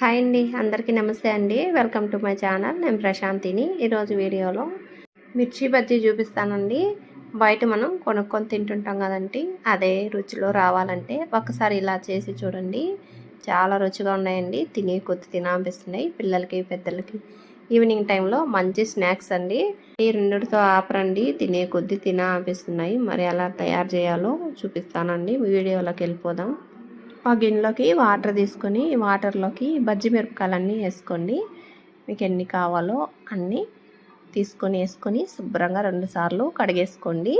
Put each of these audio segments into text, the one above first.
Hi అండి అందరికీ నమస్తే అండి. Welcome to my channel. నేను ప్రశాంతిని. ఈరోజు వీడియోలో మిర్చి బజ్జీ చూపిస్తానండి. బయట మనం కొనుక్కొని తింటుంటాం కదండి. అదే రుచిలో రావాలంటే ఒకసారి ఇలా చేసి చూడండి. చాలా రుచిగా ఉన్నాయండి. తినే కొద్ది తినాపిస్తున్నాయి పిల్లలకి పెద్దలకి. ఈవినింగ్ టైంలో మంచి స్నాక్స్ అండి. ఈ రెండుతో ఆపరండి. తినే కొద్ది తినాపిస్తున్నాయి మరి ఎలా తయారు చేయాలో చూపిస్తానండి. వీడియోలోకి వెళ్ళిపోదాం. ఆ గిన్నెలోకి వాటర్ తీసుకొని వాటర్లోకి బజ్జి మిరపకాయలన్నీ వేసుకోండి. మీకు ఎన్ని కావాలో అన్నీ తీసుకొని వేసుకొని శుభ్రంగా రెండుసార్లు కడిగేసుకోండి.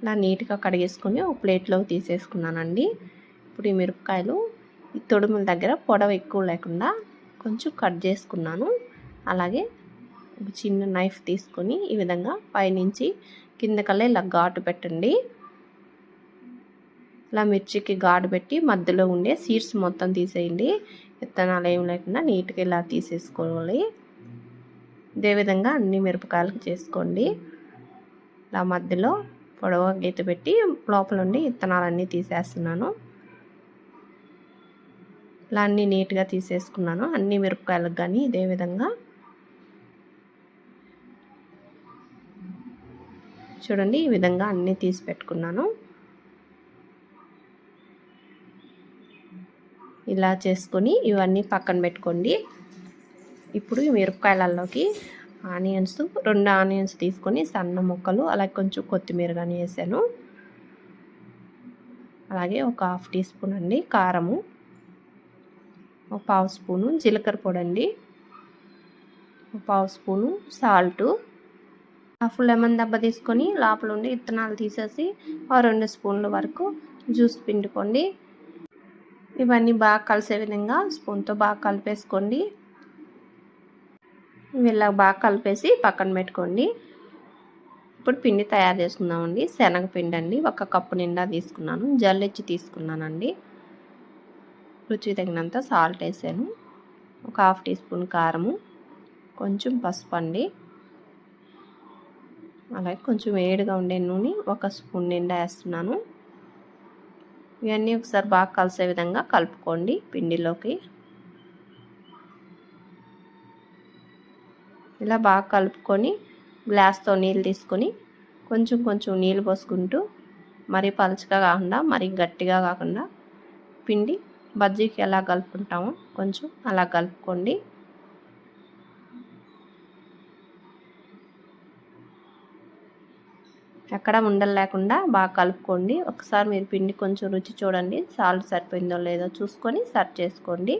ఇలా నీట్గా కడిగేసుకొని ఒక ప్లేట్లోకి తీసేసుకున్నానండి. ఇప్పుడు ఈ మిరపకాయలు ఈ తొడుముల దగ్గర పొడవ ఎక్కువ లేకుండా కొంచెం కట్ చేసుకున్నాను. అలాగే ఒక చిన్న నైఫ్ తీసుకొని ఈ విధంగా పైనుంచి కిందకల్లా ఇలా ఘాటు పెట్టండి. ఇలా మిర్చికి గాడు పెట్టి మధ్యలో ఉండే సీడ్స్ మొత్తం తీసేయండి. విత్తనాలు ఏం లేకుండా నీట్గా ఇలా తీసేసుకోవాలి. ఇదేవిధంగా అన్ని మిరపకాయలకు చేసుకోండి. ఇలా మధ్యలో పొడవ గీత పెట్టి లోపల ఉండి విత్తనాలన్నీ తీసేస్తున్నాను. ఇలా అన్నీ నీట్గా తీసేసుకున్నాను. అన్ని మిరపకాయలకు కానీ ఇదే విధంగా. చూడండి ఈ విధంగా అన్నీ తీసి పెట్టుకున్నాను. ఇలా చేసుకొని ఇవన్నీ పక్కన పెట్టుకోండి. ఇప్పుడు మిరపకాయలలోకి ఆనియన్స్ రెండు ఆనియన్స్ తీసుకొని సన్న ముక్కలు అలాగే కొంచెం కొత్తిమీర కానీ వేసాను. అలాగే ఒక హాఫ్ టీ స్పూన్ అండి కారము ఒక పావు స్పూను జీలకర్ర పొడి అండి ఒక పావు స్పూను సాల్టు హాఫ్ లెమన్ దెబ్బ తీసుకొని లోపల ఉండి విత్తనాలు తీసేసి ఆ రెండు స్పూన్ల వరకు జ్యూస్ పిండుకోండి. ఇవన్నీ బాగా కలిసే విధంగా స్పూన్తో బాగా కలిపేసుకోండి. ఇలా బాగా కలిపేసి పక్కన పెట్టుకోండి. ఇప్పుడు పిండి తయారు చేసుకుందామండి. శనగపిండి అండి ఒక కప్పు నిండా తీసుకున్నాను. జల్లిచ్చి తీసుకున్నానండి. రుచి తగినంత సాల్ట్ వేసాను. ఒక హాఫ్ టీ స్పూన్ కారము. కొంచెం పసుపు అండి. అలాగే కొంచెం వేడిగా ఉండే నూనె ఒక స్పూన్ నిండా వేస్తున్నాను. ఇవన్నీ ఒకసారి బాగా కలిసే విధంగా కలుపుకోండి పిండిలోకి. ఇలా బాగా కలుపుకొని గ్లాస్తో నీళ్ళు తీసుకొని కొంచెం కొంచెం నీళ్ళు పోసుకుంటూ మరీ పలుచగా కాకుండా మరీ గట్టిగా కాకుండా పిండి బజ్జీకి ఎలా కలుపుకుంటామో కొంచెం అలా కలుపుకోండి. ఎక్కడ ఉండలు లేకుండా బాగా కలుపుకోండి. ఒకసారి మీరు పిండి కొంచెం రుచి చూడండి. సాల్ట్ సరిపోయిందో లేదో చూసుకొని సర్వ్ చేసుకోండి.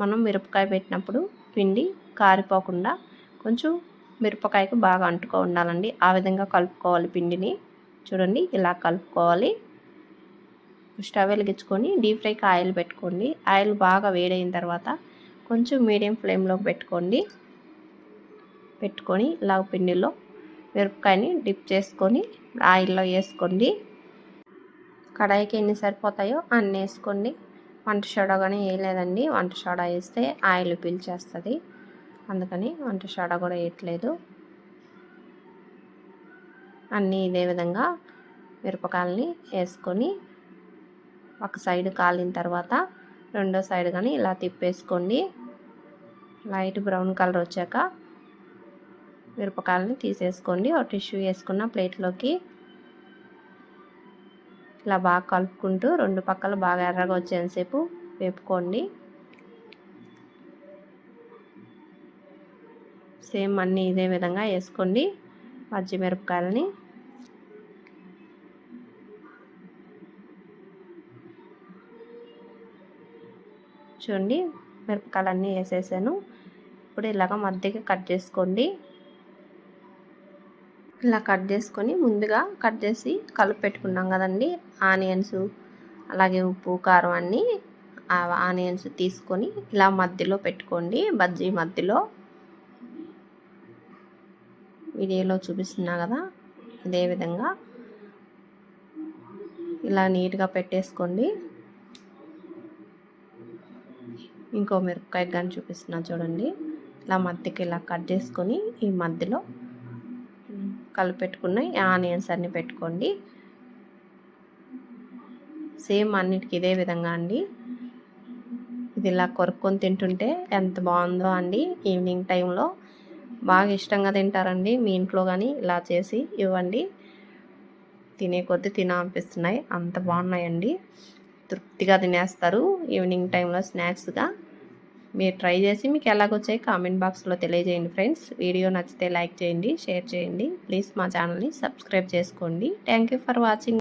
మనం మిరపకాయ పెట్టినప్పుడు పిండి కారిపోకుండా కొంచెం మిరపకాయకు బాగా అంటుకో ఉండాలండి. ఆ విధంగా కలుపుకోవాలి పిండిని. చూడండి ఇలా కలుపుకోవాలి. స్టవ్ వెలిగించుకొని డీప్ ఫ్రైకి ఆయిల్ పెట్టుకోండి. ఆయిల్ బాగా వేడైన తర్వాత కొంచెం మీడియం ఫ్లేమ్లో పెట్టుకోండి. పెట్టుకొని ఇలా పిండిలో మిరపకాయని డిప్ చేసుకొని ఆయిల్లో వేసుకోండి. కడాయికి ఎన్ని సరిపోతాయో అన్ని వేసుకోండి. వంట సోడా కానీ వేయలేదండి. వంట సోడా వేస్తే ఆయిల్ పీల్చేస్తుంది. అందుకని వంట సోడా కూడా వేయట్లేదు. అన్నీ ఇదే విధంగా మిరపకాయలని వేసుకొని ఒక సైడ్ కాలిన తర్వాత రెండో సైడ్ కానీ ఇలా తిప్పేసుకోండి. లైట్ బ్రౌన్ కలర్ వచ్చాక మిరపకాయలని తీసేసుకోండి. ఒక టిష్యూ వేసుకున్న ప్లేట్లోకి ఇలా బాగా కలుపుకుంటూ రెండు పక్కల బాగా ఎర్రగా వచ్చేసేపు వేపుకోండి. సేమ్ అన్నీ ఇదే విధంగా వేసుకోండి పచ్చి మిరపకాయలని చూడండి మిరపకాయలన్నీ వేసేసాను. ఇప్పుడు ఇలాగ మధ్యకి కట్ చేసుకోండి. ఇలా కట్ చేసుకొని ముందుగా కట్ చేసి కలిపి పెట్టుకున్నాం కదండి. ఆనియన్స్ అలాగే ఉప్పు కారం అన్నీ ఆనియన్స్ తీసుకొని ఇలా మధ్యలో పెట్టుకోండి. బజ్జీ మధ్యలో. వీడియోలో చూపిస్తున్నా కదా ఇదే విధంగా. ఇలా నీట్గా పెట్టేసుకోండి. ఇంకో మిరపకాయ కానీ చూపిస్తున్నా చూడండి. ఇలా మధ్యకి ఇలా కట్ చేసుకొని ఈ మధ్యలో కలిపెట్టుకున్న ఆనియన్స్ అన్నీ పెట్టుకోండి. సేమ్ అన్నిటికి ఇదే విధంగా అండి. ఇది ఇలా కొరుక్కొని తింటుంటే ఎంత బాగుందో అండి. ఈవినింగ్ టైంలో బాగా ఇష్టంగా తింటారండి. మీ ఇంట్లో కానీ ఇలా చేసి ఇవ్వండి. తినే కొద్దీ తినాలనిపిస్తున్నాయి. అంత బాగున్నాయండి. తృప్తిగా తినేస్తారు. ఈవినింగ్ టైంలో స్నాక్స్గా. మీరు ట్రై చేసి మీకు ఎలాగొచ్చాయి కామెంట్ బాక్స్లో తెలియజేయండి ఫ్రెండ్స్. వీడియో నచ్చితే లైక్ చేయండి షేర్ చేయండి. ప్లీజ్ మా ఛానల్ని సబ్స్క్రైబ్ చేసుకోండి. Thank for watching.